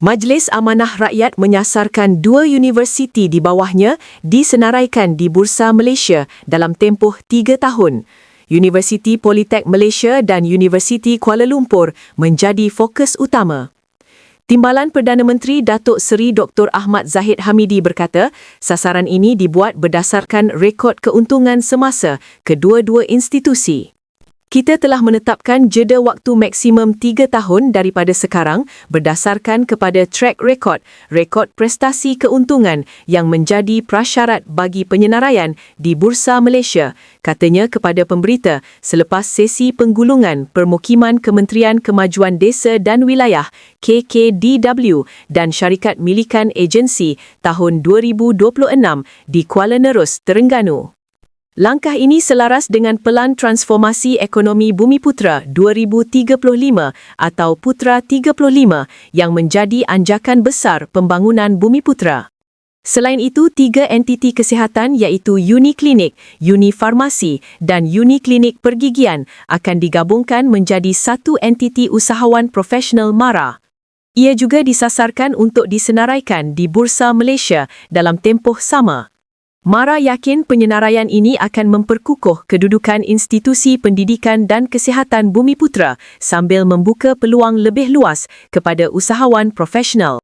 Majlis Amanah Rakyat menyasarkan dua universiti di bawahnya disenaraikan di Bursa Malaysia dalam tempoh tiga tahun. Universiti Politek Malaysia dan Universiti Kuala Lumpur menjadi fokus utama. Timbalan Perdana Menteri Datuk Seri Dr. Ahmad Zahid Hamidi berkata, sasaran ini dibuat berdasarkan rekod keuntungan semasa kedua-dua institusi. Kita telah menetapkan jeda waktu maksimum 3 tahun daripada sekarang berdasarkan kepada track record, rekod prestasi keuntungan yang menjadi prasyarat bagi penyenaraian di Bursa Malaysia, katanya kepada pemberita selepas sesi penggulungan Permukiman Kementerian Kemajuan Desa dan Wilayah KKDW dan Syarikat Milikan Agensi tahun 2026 di Kuala Nerus, Terengganu. Langkah ini selaras dengan Pelan Transformasi Ekonomi Bumiputera 2035 atau Putra 35 yang menjadi anjakan besar pembangunan Bumiputera. Selain itu, tiga entiti kesihatan iaitu Uniklinik, Unifarmasi dan Uniklinik Pergigian akan digabungkan menjadi satu entiti usahawan profesional MARA. Ia juga disasarkan untuk disenaraikan di Bursa Malaysia dalam tempoh sama. Mara yakin penyenaraian ini akan memperkukuh kedudukan institusi pendidikan dan kesihatan Bumi Putra sambil membuka peluang lebih luas kepada usahawan profesional.